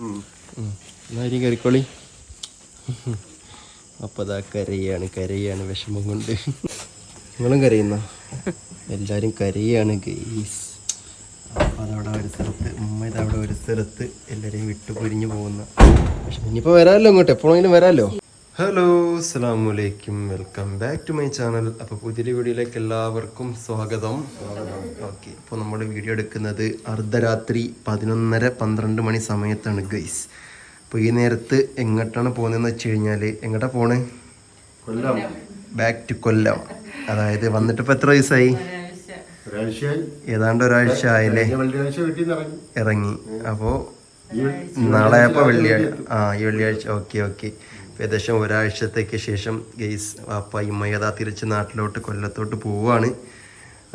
എന്നാലും കറിക്കോളി അപ്പോൾ അതാ കരയാണ് കരയാണ് വിഷമം കൊണ്ട്. നിങ്ങളും കരയുന്ന? എല്ലാവരും കരയാണ് ഗെയ്സ് അപ്പോൾ അതവിടെ ഒരു സ്ഥലത്ത് ഉമ്മ ഇതവിടെ ഒരു സ്ഥലത്ത് എല്ലാവരെയും വിട്ടു പൊരിഞ്ഞു പോകുന്ന. പക്ഷെ ഇനിയിപ്പോൾ വരാമല്ലോ ഇങ്ങോട്ട് എപ്പോഴെങ്കിലും വരാമല്ലോ ഹലോ അസ്സാം വലൈക്കും welcome back to my channel അപ്പോൾ പുതിയ വീഡിയോയിലേക്ക് എല്ലാവർക്കും സ്വാഗതം. ഓക്കെ ഇപ്പോൾ നമ്മൾ വീഡിയോ എടുക്കുന്നത് അർദ്ധരാത്രി പതിനൊന്നര പന്ത്രണ്ട് മണി സമയത്താണ് ഗൈസ് അപ്പോൾ ഈ നേരത്ത് എങ്ങോട്ടാണ് പോകുന്നതെന്ന് വെച്ച് കഴിഞ്ഞാൽ എങ്ങോട്ടാ പോണേ? കൊല്ലം. Back to Kollam. അതായത് വന്നിട്ട് ഇപ്പോൾ എത്ര ദിവസമായി ഏതാണ്ട് ഒരാഴ്ച ആയില്ലേ? ഇറങ്ങി. അപ്പോൾ നാളെ അപ്പോൾ വെള്ളിയാഴ്ച ആ ഈ വെള്ളിയാഴ്ച. ഓക്കെ ഓക്കെ ഏകദേശം ഒരാഴ്ചത്തേക്ക് ശേഷം ഗെയ്സ് വാപ്പ ഇമ്മയതാ തിരിച്ച് നാട്ടിലോട്ട് കൊല്ലത്തോട്ട് പോവുകയാണ്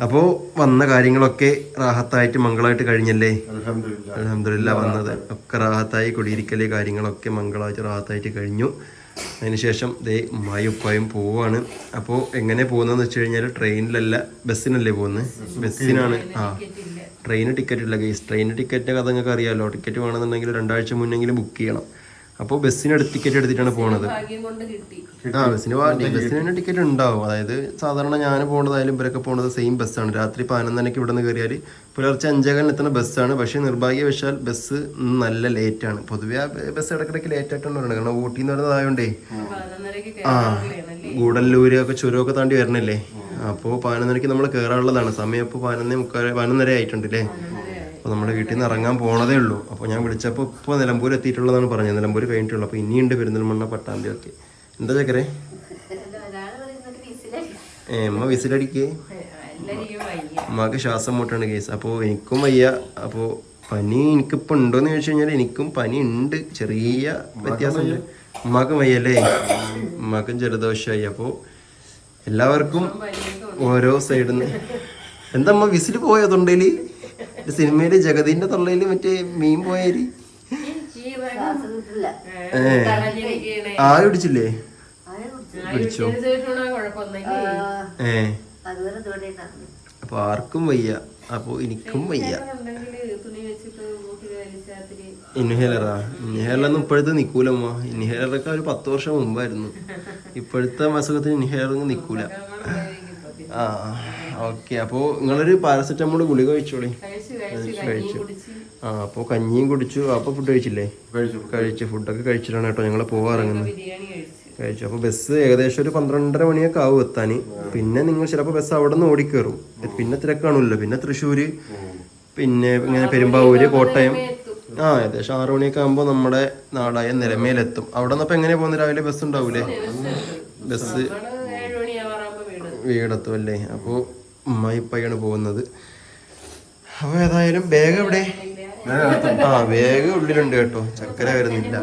അപ്പോൾ വന്ന കാര്യങ്ങളൊക്കെ റാഹത്തായിട്ട് മംഗളമായിട്ട് കഴിഞ്ഞല്ലേ? അൽഹംദുലില്ലാ. അലഹമില്ല വന്നത്. ഒക്കെ റാഹത്തായി കുടിയിരിക്കൽ കാര്യങ്ങളൊക്കെ മംഗളമായിട്ട് റാഹത്തായിട്ട് കഴിഞ്ഞു. അതിനുശേഷം ദേ ഉമ്മായും ഉപ്പായും പോവാണ്. അപ്പോൾ എങ്ങനെ പോകുന്നതെന്ന് വെച്ച് കഴിഞ്ഞാൽ ട്രെയിനിലല്ല ബസ്സിനല്ലേ പോകുന്നത് ബസ്സിനാണ്. ആ. ട്രെയിന് ടിക്കറ്റ് ഇല്ല ഗെയ്സ്. ട്രെയിൻ ടിക്കറ്റ് കഥ നിങ്ങൾക്ക് അറിയാമല്ലോ ടിക്കറ്റ് വേണമെന്നുണ്ടെങ്കിൽ രണ്ടാഴ്ച മുന്നെങ്കിലും ബുക്ക് ചെയ്യണം. അപ്പോൾ ബസ്സിന് ടിക്കറ്റ് എടുത്തിട്ടാണ് പോണത്. ആ ബസ്സിന് ബസ്സിന് തന്നെ ടിക്കറ്റ് ഉണ്ടാവും. അതായത് സാധാരണ ഞാൻ പോണതായാലും ഇവരൊക്കെ പോണത് സെയിം ബസ്സാണ് രാത്രി പതിനൊന്നരക്ക് ഇവിടെ നിന്ന് കയറിയാൽ പുലർച്ചെ അഞ്ചേകാലിന് എത്തുന്ന ബസ്സാണ് പക്ഷേ നിർഭാഗ്യവശാൽ ബസ് നല്ല ലേറ്റ് ആണ്. പൊതുവെ ആ ബസ് ഇടക്കിടയ്ക്ക് ലേറ്റ് ആയിട്ടാണ് പറയുന്നത് കാരണം ഊട്ടി എന്ന് പറയുന്നതായോണ്ടേ ആ ഗൂഡല്ലൂര് ഒക്കെ ചുരമൊക്കെ താണ്ടി വരണല്ലേ? അപ്പോൾ പതിനൊന്നരക്ക് നമ്മൾ കയറാനുള്ളതാണ് സമയം ഇപ്പോൾ പതിനൊന്നേ മുക്കാൽ പതിനൊന്നര ആയിട്ടുണ്ട് അല്ലേ അപ്പോൾ നമ്മുടെ വീട്ടിൽ നിന്ന് ഇറങ്ങാൻ പോണതേ ഉള്ളൂ. അപ്പോൾ ഞാൻ വിളിച്ചപ്പോൾ ഇപ്പോൾ നിലമ്പൂർ എത്തിയിട്ടുള്ളതാണ് പറഞ്ഞത്. നിലമ്പൂർ കഴിഞ്ഞിട്ടുള്ളൂ. അപ്പോൾ ഇനിയുണ്ട് പെരിന്തൽമണ്ണ പട്ടാമ്പി ഒക്കെ എന്താ ചക്കരെ? ഏ അമ്മ വിസിലടിക്കേ. അമ്മയ്ക്ക് ശ്വാസം മുട്ടാണ് കേസ്. അപ്പോൾ എനിക്കും വയ്യ. അപ്പോൾ പനി എനിക്കിപ്പോൾ ഉണ്ടോയെന്ന് ചോദിച്ചു കഴിഞ്ഞാൽ എനിക്കും പനി ഉണ്ട്. ചെറിയ വ്യത്യാസമുണ്ട്. ഉമ്മാക്കും വയ്യല്ലേ? ഉമ്മാക്കും ജലദോഷമായി അപ്പോൾ എല്ലാവർക്കും ഓരോ സൈഡിൽ നിന്ന് എന്താ അമ്മ വിസിൽ പോയോ തൊണ്ടയിൽ സിനിമയിൽ ജഗതിന്റെ തൊള്ളയിൽ മറ്റേ മീൻ പോയാൽ ഏ. ആ. പിടിച്ചില്ലേ പിടിച്ചോ ഏ അപ്പൊ ആർക്കും വയ്യ. അപ്പൊ എനിക്കും വയ്യ. ഇൻഹേലറാ. ഇൻഹേലറൊന്നും ഇപ്പോഴത്തെ നിക്കൂലമ്മ ഇൻഹേലറൊക്കെ ഒരു പത്ത് വർഷം മുമ്പായിരുന്നു. ഇപ്പോഴത്തെ അസുഖത്തിന് ഇൻഹേലറൊന്നും നിക്കൂല. ആ ഓക്കെ. അപ്പോൾ നിങ്ങളൊരു പാരസെറ്റമോൾ ഗുളിക കഴിച്ചോളി. കഴിച്ചു ആ അപ്പോൾ കഞ്ഞിയും കുടിച്ചു. അപ്പോൾ ഫുഡ് കഴിച്ചില്ലേ? കഴിച്ചു ഫുഡൊക്കെ കഴിച്ചിട്ടാണ് കേട്ടോ ഞങ്ങൾ പോവാറങ്ങുന്നത്. കഴിച്ചു. അപ്പോൾ ബസ് ഏകദേശം ഒരു പന്ത്രണ്ടര മണിയൊക്കെ ആവും എത്താൻ പിന്നെ നിങ്ങൾ ചിലപ്പോൾ ബസ് അവിടെ നിന്ന് ഓടിക്കയറും പിന്നെ തിരക്കാണല്ലോ. പിന്നെ തൃശ്ശൂര് പിന്നെ ഇങ്ങനെ പെരുമ്പാവൂര് കോട്ടയം. ആ ഏകദേശം ആറു മണിയൊക്കെ ആകുമ്പോൾ നമ്മുടെ നാടായ നിലമേലെത്തും. അവിടെ നിന്നപ്പോൾ എങ്ങനെ പോകുന്നത് രാവിലെ ബസ് ഉണ്ടാവൂലേ? ബസ് വീടെത്തും. അല്ലേ? അപ്പോൾ ഉമ്മായിപ്പയാണ് പോകുന്നത്. അപ്പോൾ ഏതായാലും ബാഗ് എവിടെ? ആ ബാഗ് ഉള്ളിലുണ്ട് കേട്ടോ. ചക്കര വരുന്നില്ല.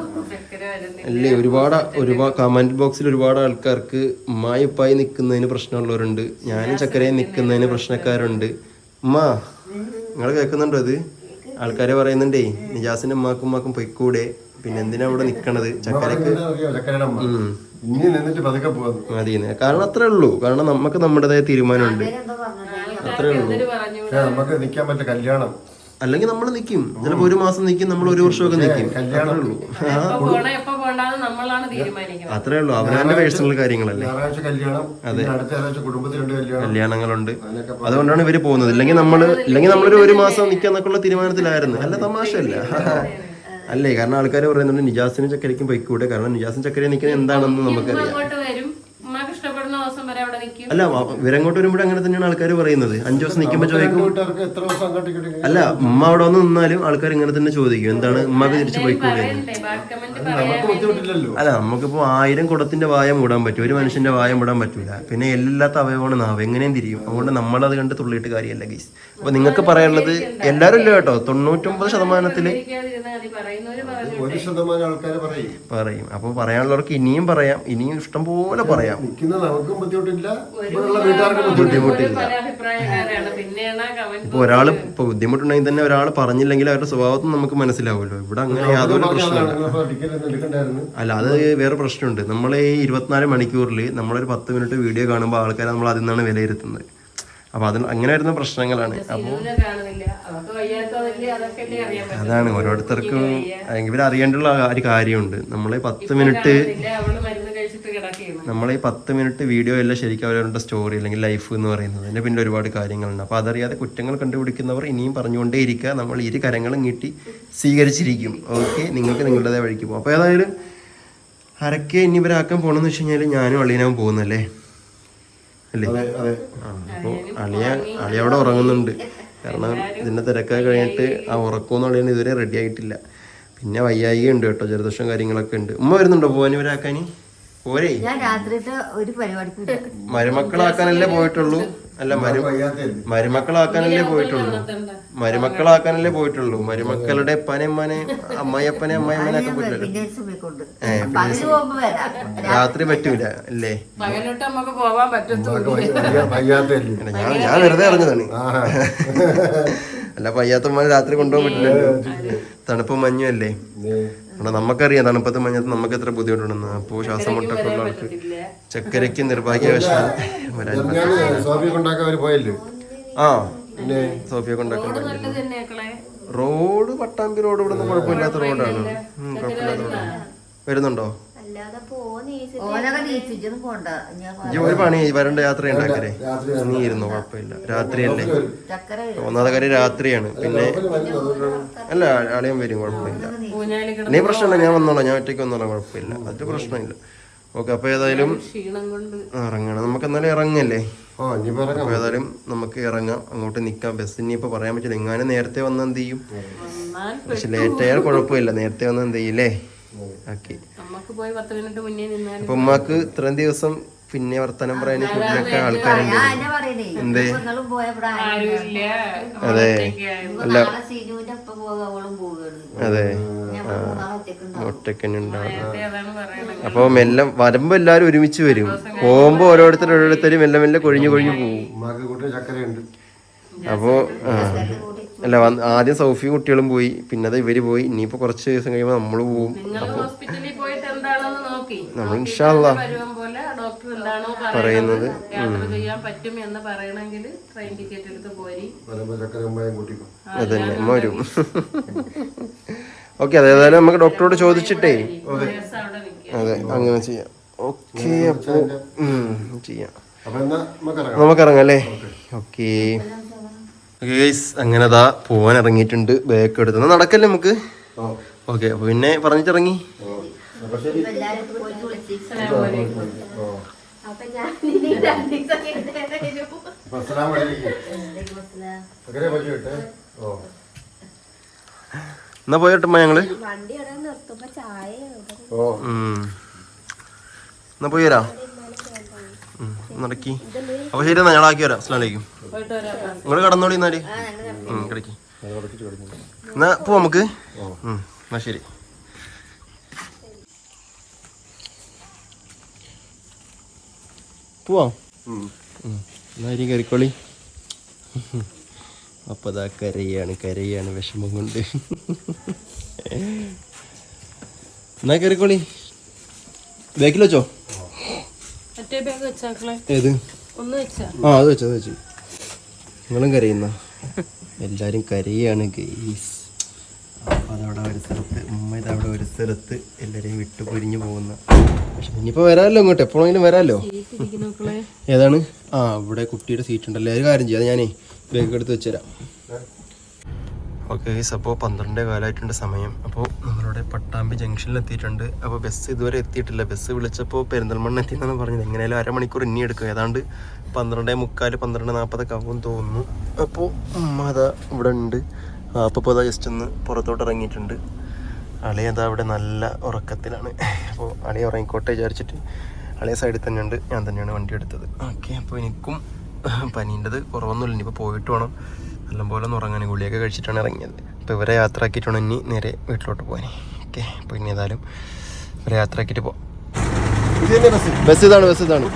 അല്ലേ ഒരുപാട് ഒരുപാട് കമന്റ് ബോക്സിൽ ഒരുപാട് ആൾക്കാർക്ക് മായപ്പായി ഉപ്പായി നിൽക്കുന്നതിന് പ്രശ്നമുള്ളവരുണ്ട്. ഞാനും ചക്കരയെ നിൽക്കുന്നതിന് പ്രശ്നക്കാരുണ്ട്. ഉമ്മ നിങ്ങൾ കേൾക്കുന്നുണ്ടോ ഇത്? ആൾക്കാരെ പറയുന്നുണ്ടേ നിജാസിന്റെ ഉമ്മാക്കും ഉമ്മാക്കും പൊയ്ക്കൂടെ. പിന്നെ എന്തിനാ അവിടെ നിക്കണത്? ചക്കരക്ക് മതി കാരണം അത്രേ ഉള്ളൂ. കാരണം നമുക്ക് നമ്മുടേതായ തീരുമാനമുണ്ട്. അത്രേ ഉള്ളൂ. പക്ഷെ നമുക്ക് നിൽക്കാൻ പറ്റില്ല കല്യാണം. അല്ലെങ്കിൽ നമ്മൾ നിൽക്കും ചിലപ്പോൾ ഒരു മാസം നിൽക്കും നമ്മൾ ഒരു വർഷമൊക്കെ നിൽക്കും കല്യാണം അത്രേ ഉള്ളൂ. എപ്പോ പോണം നമ്മളാണ് തീരുമാനിക്കുന്നത്. അത്രേ ഉള്ളൂ. അവരവന്റെ പേഴ്സണൽ കാര്യങ്ങളല്ലേ. അതെ. കല്യാണങ്ങളുണ്ട്. അതുകൊണ്ടാണ് ഇവർ പോകുന്നത്. ഇല്ലെങ്കിൽ നമ്മൾ ഇല്ലെങ്കിൽ നമ്മളൊരു ഒരു മാസം നിൽക്കാന്നൊക്കെയുള്ള തീരുമാനത്തിലായിരുന്നു. അല്ല തമാശയല്ല. അല്ലേ കാരണം ആൾക്കാർ പറയുന്നുണ്ട് നിജാസിനും ചക്കരയ്ക്കും പൊയ്ക്കൂടെ കാരണം നിജാസിനും ചക്കരയും നിൽക്കുന്നത് എന്താണെന്ന് നമുക്കറിയാം അങ്ങോട്ട് വരും ഉമ്മക്ക് ഇഷ്ടപ്പെടുന്ന ദിവസം വരെ അവിടെ നിൽക്കും അല്ല വ- ഇവരങ്ങോട്ട് വരുമ്പോഴും അങ്ങനെ തന്നെയാണ് ആൾക്കാർ പറയുന്നത്. അഞ്ചു ദിവസം നിൽക്കുമ്പോൾ ചോദിക്കും എത്ര ദിവസം അങ്ങോട്ട് അല്ല ഉമ്മ അവിടെ വന്ന് നിന്നാലും ആൾക്കാർ ഇങ്ങനെ തന്നെ ചോദിക്കും എന്താണ് ഉമ്മക്ക് തിരിച്ചു പോയിക്കൂടെ അല്ല നമുക്കിപ്പോ ആയിരം കുടത്തിന്റെ വായ മൂടാൻ പറ്റും ഒരു മനുഷ്യന്റെ വായ മൂടാൻ പറ്റൂല. പിന്നെ എല്ലാത്ത അവയവമാണ് നാവ് എങ്ങനെയും തിരിയും. അതുകൊണ്ട് നമ്മളത് കണ്ട് തുള്ളിയിട്ട് കാര്യമല്ല ഗൈസ് അപ്പൊ നിങ്ങൾക്ക് പറയാനുള്ളത് എല്ലാവരും ഇല്ല കേട്ടോ തൊണ്ണൂറ്റൊമ്പത് ശതമാനത്തിൽ ഒരു ശതമാനം ആൾക്കാർ പറയും. പറയും. അപ്പൊ പറയാനുള്ളവർക്ക് ഇനിയും പറയാം. ഇനിയും ഇഷ്ടം പോലെ പറയാം. നിൽക്കുന്ന നമുക്കും ബുദ്ധിമുട്ടില്ല. ബുദ്ധിമുട്ടില്ല. ഇപ്പൊ ഒരാൾ ഇപ്പൊ ബുദ്ധിമുട്ടുണ്ടെങ്കിൽ തന്നെ ഒരാൾ പറഞ്ഞില്ലെങ്കിൽ അവരുടെ സ്വഭാവത്തിൽ നമുക്ക് മനസ്സിലാവുമല്ലോ. ഇവിടെ അങ്ങനെ യാതൊരു പ്രശ്നമില്ല അല്ല അത് വേറെ പ്രശ്നമുണ്ട്. നമ്മൾ ഈ ഇരുപത്തിനാല് മണിക്കൂറിൽ നമ്മളൊരു പത്ത് മിനിറ്റ് വീഡിയോ കാണുമ്പോൾ ആൾക്കാരെ നമ്മൾ അതിൽ നിന്നാണ് വിലയിരുത്തുന്നത്. അപ്പോൾ അത് അങ്ങനെ വരുന്ന പ്രശ്നങ്ങളാണ്. അപ്പോൾ അതാണ്. ഓരോരുത്തർക്കും ഇവർ അറിയേണ്ടുള്ള ഒരു കാര്യമുണ്ട്. നമ്മളെ പത്ത് മിനിറ്റ് നമ്മളെ ഈ പത്ത് മിനിറ്റ് വീഡിയോ എല്ലാം ശരിക്കും അവരവരുടെ സ്റ്റോറി അല്ലെങ്കിൽ ലൈഫ് എന്ന് പറയുന്നത്. അതിന്റെ പിന്നെ ഒരുപാട് കാര്യങ്ങളുണ്ട്. അപ്പോൾ അതറിയാതെ കുറ്റങ്ങൾ കണ്ടുപിടിക്കുന്നവർ ഇനിയും പറഞ്ഞുകൊണ്ടേ ഇരിക്കുക നമ്മൾ ഇരു കരങ്ങളും നീട്ടി സ്വീകരിച്ചിരിക്കും. ഓക്കെ? നിങ്ങൾക്ക് നിങ്ങളുടേതായ വഴിക്ക് പോകും. അപ്പോൾ ഏതായാലും അരക്കെ ഇനി ഇവരാക്കാൻ പോകണമെന്ന് വെച്ച് കഴിഞ്ഞാൽ ഞാനും അളിയനാവും പോകുന്നല്ലേ? അല്ലേ? അപ്പോൾ അളിയ അളിയ അവിടെ ഉറങ്ങുന്നുണ്ട്. കാരണം ഇതിന്റെ തിരക്കൊക്കെ കഴിഞ്ഞിട്ട് ആ ഉറക്കമെന്ന് അളിയാണ് ഇതുവരെ റെഡി ആയിട്ടില്ല. പിന്നെ വയ്യായിക ഉണ്ട് കേട്ടോ ജലദോഷം കാര്യങ്ങളൊക്കെ ഉണ്ട്. ഉമ്മ വരുന്നുണ്ടോ പോകാൻ ഇവരാക്കാനി പോരേ. മരുമക്കളാക്കാനല്ലേ പോയിട്ടുള്ളൂ? അല്ല മരു മരുമക്കളാക്കാനല്ലേ പോയിട്ടുള്ളൂ. മരുമക്കളാക്കാനല്ലേ പോയിട്ടുള്ളൂ. മരുമക്കളുടെ പനമ്മനെ അമ്മയപ്പനെ അമ്മയമ്മനെ ഒക്കെ പോയിട്ടില്ല രാത്രി പറ്റൂല അല്ലേ? ഞാൻ ഞാൻ വെറുതെ അറിഞ്ഞതാണ്. അല്ല പയ്യാത്തമ്മ രാത്രി കൊണ്ടുപോകാൻ പറ്റില്ലല്ലോ. തണുപ്പും മഞ്ഞും അല്ലേ? അവിടെ നമുക്കറിയാം തണുപ്പത്ത് മഞ്ഞത്ത് നമുക്ക് എത്ര ബുദ്ധിമുട്ടുണ്ടെന്ന് അപ്പോൾ ശ്വാസം മുട്ടൊക്കെ ഉള്ള ആൾക്ക് ചക്കരയ്ക്ക് നിർഭാഗ്യവശാൽ വരാൻ ആ. പിന്നെ സോഫിയ കൊണ്ടാക്കാൻ റോഡ് പട്ടാമ്പി റോഡ് ഇവിടെ നിന്ന് കുഴപ്പമില്ലാത്ത റോഡാണ്. കുഴപ്പമില്ലാത്ത റോഡാണ്. വരുന്നുണ്ടോ? ഓനൊക്കെ പോണ്ട. ഇജ്ജ് ഒരു പണി വരണ്ട യാത്ര ഉണ്ടാക്കരേ രാത്രി നീ ഇരുന്നു കുഴപ്പമില്ല. രാത്രിയല്ലേ? ചക്കര ഒന്നാമത്തെ കാര്യം രാത്രിയാണ്. പിന്നെ. അല്ല ആളെയും വരും കുഴപ്പമില്ല. നീ പ്രശ്നമില്ല ഞാൻ വന്നോളാം. ഞാൻ ഒറ്റയ്ക്ക് വന്നോളാം കുഴപ്പമില്ല. അത് പ്രശ്നമില്ല. ഓക്കെ അപ്പൊ ഏതായാലും ഇറങ്ങണം. നമുക്ക് എന്നാലും ഇറങ്ങല്ലേ? അപ്പൊ ഏതായാലും നമുക്ക് ഇറങ്ങാം. അങ്ങോട്ട് നിക്കാം. ബസ് ഇനിയിപ്പോൾ പറയാൻ പറ്റില്ല. എങ്ങാനും നേരത്തെ വന്നാ എന്ത് ചെയ്യും? പക്ഷെ ലേറ്റ് ആയാൽ കുഴപ്പമില്ല. നേരത്തെ വന്നാ എന്ത് ചെയ്യില്ലേ ഓക്കെ. നമുക്ക് പോയി പത്ത് മിനിറ്റ് മുന്നേ നിന്നാലും അപ്പൊ ഉമ്മാക്ക് ഇത്രയും ദിവസം പിന്നെ വർത്തനം പറയാൻ ഫുഡിനൊക്കെ ആൾക്കാരുണ്ട്. എന്തേ? അതെ. അല്ല. അതെ. ഒറ്റക്കന്നെ ഉണ്ടാവും. അപ്പൊ മെല്ലെ വരുമ്പോ എല്ലാരും ഒരുമിച്ച് വരും. പോകുമ്പോ ഓരോരുത്തർ ഓരോരുത്തരും മെല്ലെ മെല്ലെ കൊഴിഞ്ഞു കൊഴിഞ്ഞു പോകും. ഉമ്മാക്ക് കൂട്ടിന് ചക്കരയുണ്ട് അപ്പോ അല്ല ആദ്യം സൗഫി കുട്ടികളും പോയി പിന്നെ അത് ഇവർ പോയി. ഇനിയിപ്പോ കുറച്ച് ദിവസം കഴിയുമ്പോൾ നമ്മൾ പോവും. നോക്കി. നമ്മൾ ഇൻഷാല്ല പരുവം പോലെ ഡോക്ടർ എന്താണോ പറയുന്നത് യാത്ര ചെയ്യാൻ പറ്റും എന്ന് പറയണമെങ്കിൽ ട്രെയിൻ ടിക്കറ്റ് എടുത്ത് പോരി. വരുമ്പോ ചക്കര അതന്നെ അമ്മ വരും. ഓക്കെ അതേതായാലും നമുക്ക് ഡോക്ടറോട് ചോദിച്ചിട്ടേ. അതെ. അങ്ങനെ ചെയ്യാം. ഓക്കെ അപ്പോ ഉം, ചെയ്യാം. നമുക്കിറങ്ങാം. അല്ലേ? ഓക്കെ. ഗൈസ് അങ്ങനെ ദാ പോവാൻ ഇറങ്ങിയിട്ടുണ്ട് ബാക്ക് എടുത്ത്. നടക്കല്ലേ നമുക്ക്? ഓക്കെ അപ്പൊ പിന്നെ പറഞ്ഞിട്ടിറങ്ങി. എന്നാ പോയിട്ടമ്മ ഞങ്ങൾ. എന്നാ പോയി വരാം. നടക്കി. അപ്പൊ ശരി എന്നാ ഞങ്ങളാക്കി വരാം. അസ്ലാം വലൈക്കും നിങ്ങൾ കടന്നോളി എന്നാൽ. കിടക്കി. എന്നാ പോവാ നമുക്ക്. എന്നാ ശരി. പോവാ. ഉം. എന്നായിരിക്കും കയറിക്കോളി. അപ്പൊ അതാ കരയാണ് കരയാണ് വിഷമം കൊണ്ട്. എന്നാ കയറിക്കോളി. ബാക്കിൽ വെച്ചോ? ഏത്? ഒന്ന് വെച്ചാ. ആ അത് വെച്ചോ അത് വെച്ചു. നിങ്ങളും കരയുന്ന? എല്ലാരും കരയാണ് ഗെയ്സ് അപ്പൊ അതവിടെ ഒരു സ്ഥലത്ത് ഉമ്മ ഇതവിടെ ഒരു സ്ഥലത്ത് എല്ലാരെയും വിട്ടു പൊരിഞ്ഞു പോകുന്ന. പക്ഷെ ഇനിയിപ്പോ വരാമല്ലോ ഇങ്ങോട്ട്. എപ്പോഴെങ്കിലും വരാമല്ലോ ഏതാണ്? ആ ഇവിടെ കുട്ടിയുടെ സീറ്റ് ഉണ്ടല്ലോ. ഒരു കാര്യം ചെയ്യാം. ഞാനേ ബാഗ് എടുത്ത് വെച്ചുതരാം. ഓക്കെ ഗൈസ് അപ്പോൾ പന്ത്രണ്ട് കാലമായിട്ടുണ്ട് സമയം. അപ്പോൾ നമ്മളിവിടെ പട്ടാമ്പി ജംഗ്ഷനിൽ എത്തിയിട്ടുണ്ട്. അപ്പോൾ ബസ് ഇതുവരെ എത്തിയിട്ടില്ല. ബസ് വിളിച്ചപ്പോൾ പെരിന്തൽമണ്ണ എത്തിയെന്നാണ് പറഞ്ഞത്. എങ്ങനെയായാലും അരമണിക്കൂർ ഇനി എടുക്കും. ഏതാണ്ട് പന്ത്രണ്ട് മുക്കാൽ പന്ത്രണ്ട് നാൽപ്പതൊക്കെ ആകുമെന്ന് തോന്നുന്നു. അപ്പോൾ അതാ ഇവിടെ ഉണ്ട്. അപ്പോൾ അതാ ജസ്റ്റ് ഒന്ന് പുറത്തോട്ട് ഇറങ്ങിയിട്ടുണ്ട്. അളി അതാ അവിടെ നല്ല ഉറക്കത്തിലാണ്. അപ്പോൾ അളി ഉറങ്ങിക്കോട്ടെ വിചാരിച്ചിട്ട് അളിയ സൈഡിൽ തന്നെയുണ്ട് ഞാൻ തന്നെയാണ് വണ്ടി എടുത്തത്. ഓക്കെ അപ്പോൾ എനിക്കും പനീന്റെത് കുറവൊന്നുമില്ല. ഇനിയിപ്പോൾ പോയിട്ട് വേണം. നല്ലപോലെ ഒന്ന് ഉറങ്ങാൻ ഗുളിയൊക്കെ കഴിച്ചിട്ടാണ് ഇറങ്ങിയത്. അപ്പോൾ ഇവരെ യാത്ര ആക്കിയിട്ടാണ് ഇനി നേരെ വീട്ടിലോട്ട് പോകാൻ ഓക്കെ അപ്പോൾ ഇനി ഏതായാലും ഇവരെ യാത്ര ആക്കിയിട്ട് പോകാം ബസ്? ഇതാണ് ബസ് ഇതാണ്.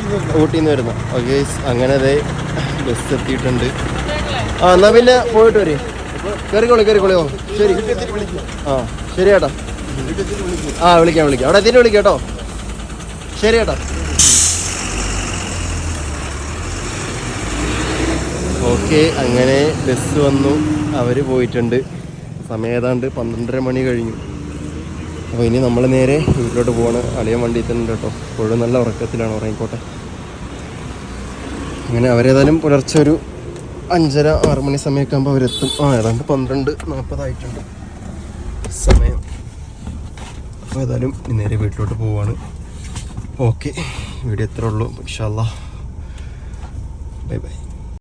ഊട്ടിയിൽ നിന്ന് വരുന്ന. ഓക്കെ അങ്ങനെ അതെ ബസ് എത്തിയിട്ടുണ്ട്. ആ എന്നാ പിന്നെ പോയിട്ട് വരെ. കയറിക്കോളി കയറിക്കോളി ഓ ശരി. ആ ശരി ചേട്ടാ ആ വിളിക്കാം വിളിക്കാം. അവിടെ എത്തിയിട്ട് വിളിക്കാം കേട്ടോ. ശരി ചേട്ടാ ഓക്കെ അങ്ങനെ ബസ് വന്നു. അവർ പോയിട്ടുണ്ട്. സമയം ഏതാണ്ട് പന്ത്രണ്ടര മണി കഴിഞ്ഞു. അപ്പോൾ ഇനി നമ്മൾ നേരെ വീട്ടിലോട്ട് പോവാണ്. അളിയൻ വണ്ടിയിൽ തന്നെ കേട്ടോ. ഇപ്പോഴും നല്ല ഉറക്കത്തിലാണ് ഉറങ്ങിക്കോട്ടെ. അങ്ങനെ അവരേതായാലും പുലർച്ചെ ഒരു അഞ്ചര ആറ് മണി സമയമൊക്കെ ആകുമ്പോൾ അവരെത്തും. ആ ഏതാണ്ട് പന്ത്രണ്ട് നാൽപ്പതായിട്ടുണ്ട് സമയം. അപ്പോൾ ഏതായാലും നേരെ വീട്ടിലോട്ട് പോവാണ്. ഓക്കെ വീഡിയോ എത്ര ഉള്ളൂ. ഇൻഷാല്ലാ ബൈ ബൈ.